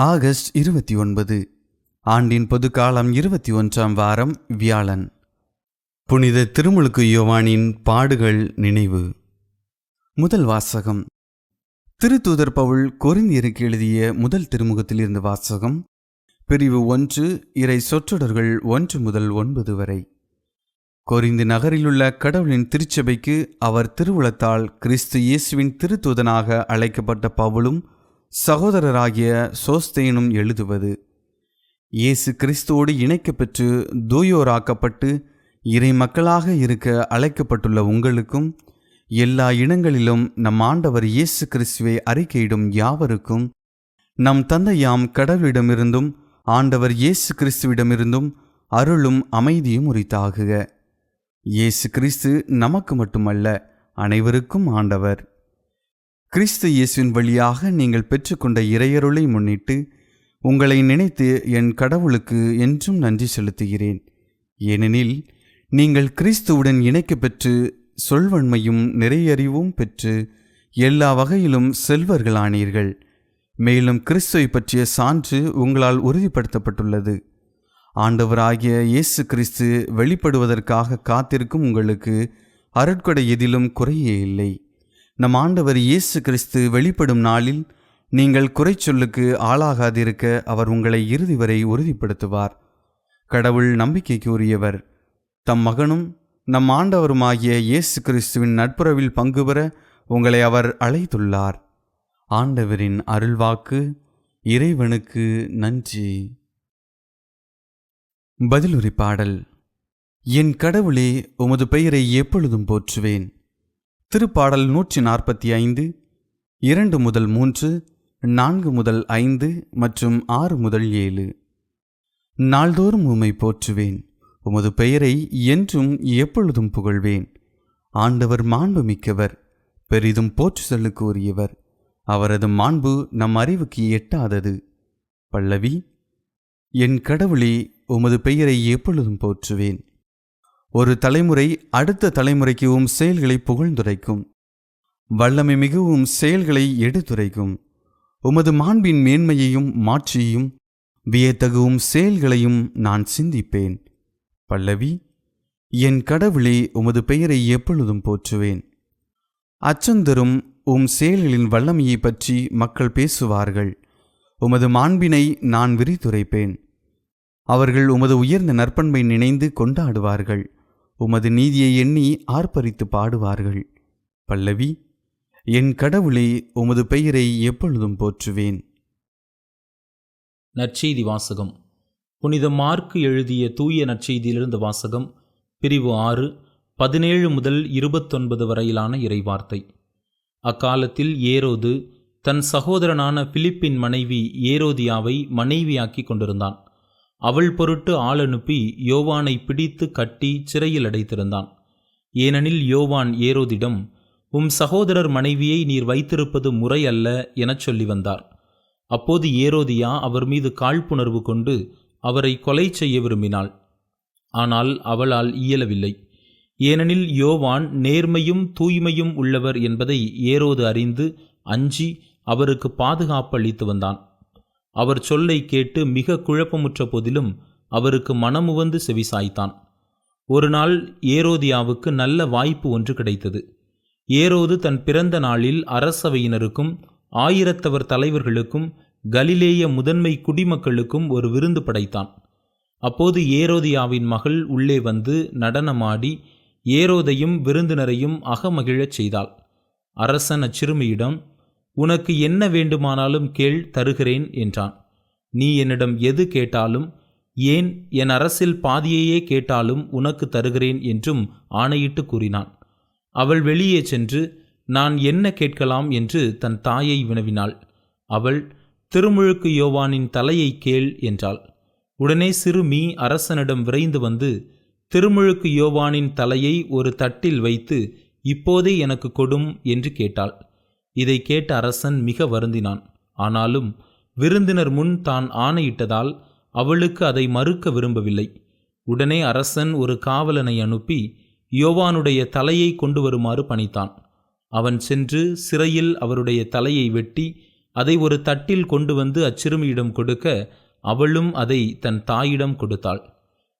August இருபத்தி ஒன்பது ஆண்டின் பொதுக்காலம் இருபத்தி ஒன்றாம் வாரம் வியாழன். புனித திருமுழுக்கு யோவானின் பாடுகள் நினைவு. முதல் வாசகம். திருத்தூதர் பவுல் கொரிந்தியருக்கு எழுதிய முதல் திருமுகத்திலிருந்து வாசகம். பிரிவு ஒன்று இறை சொற்றொடர்கள் ஒன்று முதல் ஒன்பது வரை. கொரிந்து நகரிலுள்ள கடவுளின் திருச்சபைக்கு அவர் திருவுளத்தால் கிறிஸ்து இயேசுவின் திருத்தூதனாக அழைக்கப்பட்ட பவுலும் சகோதரராகிய சோஸ்தேனும் எழுதுவது இயேசு கிறிஸ்துவோடு இணைக்கப்பெற்று தூயோராக்கப்பட்டு இறை மக்களாக இருக்க அழைக்கப்பட்டுள்ள உங்களுக்கும் எல்லா இனங்களிலும் நம் ஆண்டவர் இயேசு கிறிஸ்துவை அறிக்கையிடும் யாவருக்கும் நம் தந்தையாம் கடவுளிடமிருந்தும் ஆண்டவர் இயேசு கிறிஸ்துவிடமிருந்தும் அருளும் அமைதியும் உரித்தாகுக. இயேசு கிறிஸ்து நமக்கு மட்டுமல்ல அனைவருக்கும் ஆண்டவர். கிறிஸ்து இயேசுவின் வழியாக நீங்கள் பெற்றுக்கொண்ட இறையருளை முன்னிட்டு உங்களை நினைத்து என் கடவுளுக்கு என்றும் நன்றி செலுத்துகிறேன். ஏனெனில் நீங்கள் கிறிஸ்துவுடன் இணைக்கப் பெற்று சொல்வன்மையும் நிறையறிவும் பெற்று எல்லா வகையிலும் செல்வர்களானீர்கள். மேலும் கிறிஸ்துவை பற்றிய சான்று உங்களால் உறுதிப்படுத்தப்பட்டுள்ளது. ஆண்டவராகிய இயேசு கிறிஸ்து வெளிப்படுவதற்காக காத்திருக்கும் உங்களுக்கு அருட்கொடை எதிலும் குறையே இல்லை. நம் ஆண்டவர் இயேசு கிறிஸ்து வெளிப்படும் நாளில் நீங்கள் குறைச்சொல்லுக்கு ஆளாகாதிருக்க அவர் உங்களை இறுதி வரை உறுதிப்படுத்துவார். கடவுள் நம்பிக்கைக்கு உரியவர் தம் மகனும் நம் ஆண்டவருமாகிய இயேசு கிறிஸ்துவின் நட்புறவில் பங்கு பெற உங்களை அவர் அழைத்துள்ளார். ஆண்டவரின் அருள்வாக்கு இறைவனுக்கு நன்றி. பதிலுரை பாடல். என் கடவுளே உமது பெயரை எப்பொழுதும் போற்றுவேன். திருப்பாடல் நூற்றி நாற்பத்தி ஐந்து இரண்டு முதல் மூன்று நான்கு முதல் ஐந்து மற்றும் ஆறு முதல் ஏழு. நாள்தோறும் உம்மை போற்றுவேன். உமது பெயரை என்றும் எப்பொழுதும் புகழ்வேன். ஆண்டவர் மாண்பு மிக்கவர் பெரிதும் போற்றுதலுக்கு உரியவர். அவரது மாண்பு நம் அறிவுக்கு எட்டாதது. பல்லவி என் கடவுளே உமது பெயரை எப்பொழுதும் போற்றுவேன். ஒரு தலைமுறை அடுத்த தலைமுறைக்கு உம் செயல்களை புகழ்ந்துரைக்கும். வல்லமை மிகவும் செயல்களை எடுத்துரைக்கும். உமது மாண்பின் மேன்மையையும் மாட்சியையும் வியத்தகுவும் செயல்களையும் நான் சிந்திப்பேன். பல்லவி என் கடவுளே உமது பெயரை எப்பொழுதும் போற்றுவேன். அச்சந்தரும் உம் செயல்களின் வல்லமையை பற்றி மக்கள் பேசுவார்கள். உமது மாண்பினை நான் விரித்துரைப்பேன். அவர்கள் உமது உயர்ந்த நற்பண்பை நினைந்து கொண்டாடுவார்கள். உமது நீதியை எண்ணி ஆர்ப்பரித்து பாடுவார்கள். பல்லவி என் கடவுளே உமது பெயரை எப்பொழுதும் போற்றுவேன். நற்செய்தி வாசகம். புனித மார்க்கு எழுதிய தூய நற்செய்தியிலிருந்து வாசகம் பிரிவு ஆறு பதினேழு முதல் இருபத்தொன்பது வரையிலான இறைவார்த்தை. அக்காலத்தில் ஏரோது தன் சகோதரனான பிலிப்பின் மனைவி ஏரோதியாவை மனைவியாக்கி கொண்டிருந்தான். அவள் பொருட்டு ஆள் அனுப்பி யோவானை பிடித்து கட்டி சிறையில் அடைத்திருந்தான். ஏனெனில் யோவான் ஏரோதிடம் உம் சகோதரர் மனைவியை நீர் வைத்திருப்பது முறை அல்ல எனச் சொல்லி வந்தார். அப்போது ஏரோதியா அவர் மீது காழ்ப்புணர்வு கொண்டு அவரை கொலை செய்ய விரும்பினாள். ஆனால் அவளால் இயலவில்லை. ஏனெனில் யோவான் நேர்மையும் தூய்மையும் உள்ளவர் என்பதை ஏரோது அறிந்து அஞ்சி அவருக்கு பாதுகாப்பு அளித்து வந்தான். அவர் சொல்லை கேட்டு மிக குழப்பமுற்ற போதிலும் அவருக்கு மனமுவந்து செவிசாய்த்தான். ஒரு நாள் ஏரோதியாவுக்கு நல்ல வாய்ப்பு ஒன்று கிடைத்தது. ஏரோது தன் பிறந்த நாளில் அரசவையினருக்கும் ஆயிரத்தவர் தலைவர்களுக்கும் கலிலேய முதன்மை குடிமக்களுக்கும் ஒரு விருந்து படைத்தான். அப்போது ஏரோதியாவின் மகள் உள்ளே வந்து நடனமாடி ஏரோதையும் விருந்தினரையும் அகமகிழச் செய்தாள். அரசன் அச்சிறுமியிடம் உனக்கு என்ன வேண்டுமானாலும் கேள் தருகிறேன் என்றான். நீ என்னிடம் எது கேட்டாலும் ஏன் என் அரசில் பாதியையே கேட்டாலும் உனக்கு தருகிறேன் என்றும் ஆணையிட்டு கூறினான். அவள் வெளியே சென்று நான் என்ன கேட்கலாம் என்று தன் தாயை வினவினாள். அவள் திருமுழுக்கு யோவானின் தலையை கேள் என்றாள். உடனே சிறுமி அரசனிடம் விரைந்து வந்து திருமுழுக்கு யோவானின் தலையை ஒரு தட்டில் வைத்து இப்போதே எனக்கு கொடும் என்று கேட்டாள். இதை கேட்ட அரசன் மிக வருந்தினான். ஆனாலும் விருந்தினர் முன் தான் ஆணையிட்டதால் அவளுக்கு அதை மறுக்க விரும்பவில்லை. உடனே அரசன் ஒரு காவலனை அனுப்பி யோவானுடைய தலையை கொண்டு வருமாறு பணித்தான். அவன் சென்று சிறையில் அவருடைய தலையை வெட்டி அதை ஒரு தட்டில் கொண்டு வந்து அச்சிறுமியிடம் கொடுக்க அவளும் அதை தன் தாயிடம் கொடுத்தாள்.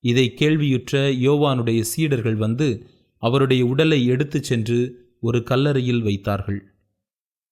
இதை கேள்வியுற்ற யோவானுடைய சீடர்கள் வந்து அவருடைய உடலை எடுத்துச் சென்று ஒரு கல்லறையில் வைத்தார்கள்.